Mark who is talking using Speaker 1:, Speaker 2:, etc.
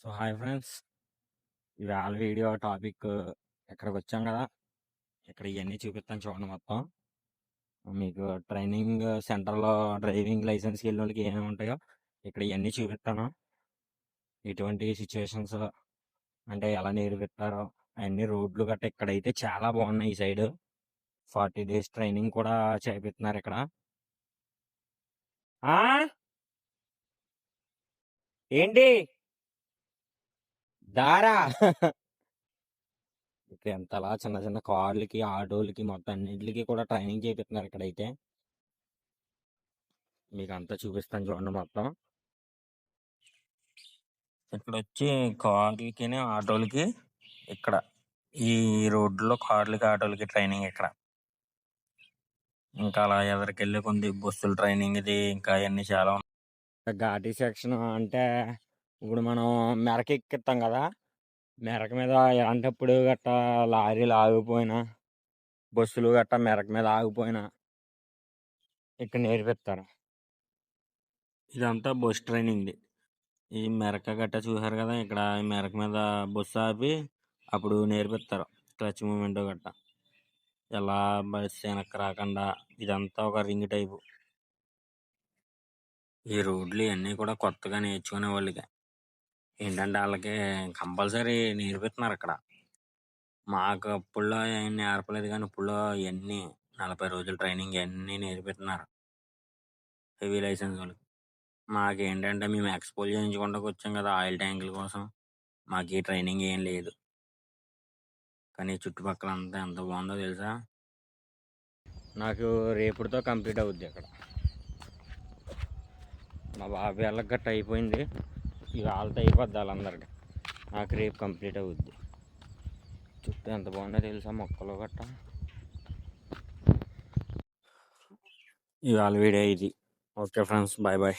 Speaker 1: So hi friends. ఇవాళ video topic ఎక్కడికి వచ్చాం కదా ఇక్కడ ఇవన్నీ చూపిస్తాను చూడండి మొత్తం. మీకు ట్రైనింగ్ సెంటర్లో డ్రైవింగ్ లైసెన్స్కి వెళ్ళిన వాళ్ళకి ఏమేమి ఉంటాయో ఇక్కడ ఇవన్నీ చూపిస్తాను ఎటువంటి సిచ్యువేషన్స్ అంటే ఎలా నేర్పిస్తారో అన్ని రోడ్లు గట్రా ఇక్కడైతే చాలా బాగున్నాయి ఈ సైడ్. ఫార్టీ డేస్ ట్రైనింగ్ కూడా చేపిస్తున్నారు ఇక్కడ. ఏంటి? దారా! ఇక్కడ ఎంతలా చిన్న చిన్న కార్లకి ఆటోలకి మొత్తం అన్నింటికి కూడా ట్రైనింగ్ చేపిస్తున్నారు ఇక్కడైతే. మీకు అంతా చూపిస్తాను చూడండి మొత్తం. ఇక్కడ వచ్చి కార్లకి ఆటోలకి ఇక్కడ ఈ రోడ్లో కార్లకి ఆటోలకి ట్రైనింగ్ ఇక్కడ. ఇంకా అలా ఎదరికెళ్ళి కొంది బస్సులు ట్రైనింగ్ ఇది ఇంకా అవన్నీ చాలా ఉన్నాయి ఘాటీ సెక్షన్ అంటే ఇప్పుడు మనం మెరక ఎక్కిస్తాం కదా! మెరక మీద ఎలాంటప్పుడు గట్టా లారీలు ఆగిపోయినా బస్సులు గట్టా మెరక మీద ఆగిపోయినా ఇక్కడ నేర్పిస్తారు ఇదంతా బస్ ట్రైనింగ్ది ఈ మెరక గట్ట చూసారు కదా! ఇక్కడ మెరక మీద బస్సు ఆపి అప్పుడు నేర్పిస్తారు క్లచ్ మూమెంట్ గట్ట. ఎలా బస్సు వెనక్కి రాకుండా ఇదంతా ఒక రింగ్ టైపు. ఈ రోడ్లు ఇవన్నీ కూడా కొత్తగా నేర్చుకునే వాళ్ళకి ఏంటంటే వాళ్ళకి కంపల్సరీ నేర్పిస్తున్నారు ఇక్కడ మాకు అప్పుల్లో ఏం నేర్పలేదు కానీ ఇప్పుడు ఇవన్నీ నలభై రోజుల ట్రైనింగ్ ఇవన్నీ నేర్పిస్తున్నారు హెవీ లైసెన్స్ వాళ్ళకి మాకు ఏంటంటే మేము ఎక్స్పోజ్ చేయించుకుంటూ వచ్చాం కదా ఆయిల్ ట్యాంకుల కోసం. మాకు ఈ ట్రైనింగ్ ఏం లేదు. కానీ చుట్టుపక్కల అంతా ఎంత బాగుందో తెలుసా? నాకు రేపుడితో కంప్లీట్ అవుద్ది అక్కడ. మా బాబాయ్ వాళ్ళకి గట్ట అయిపోయింది. ఇక వాళ్ళతో అయిపోద్ది వాళ్ళందరికీ. నాకు రేపు కంప్లీట్ అవుద్ది. చుట్టూ ఎంత బాగుందో తెలుసా మొక్కలు గట్ట. ఇవాళ వీడియో ఇది. Okay friends bye bye.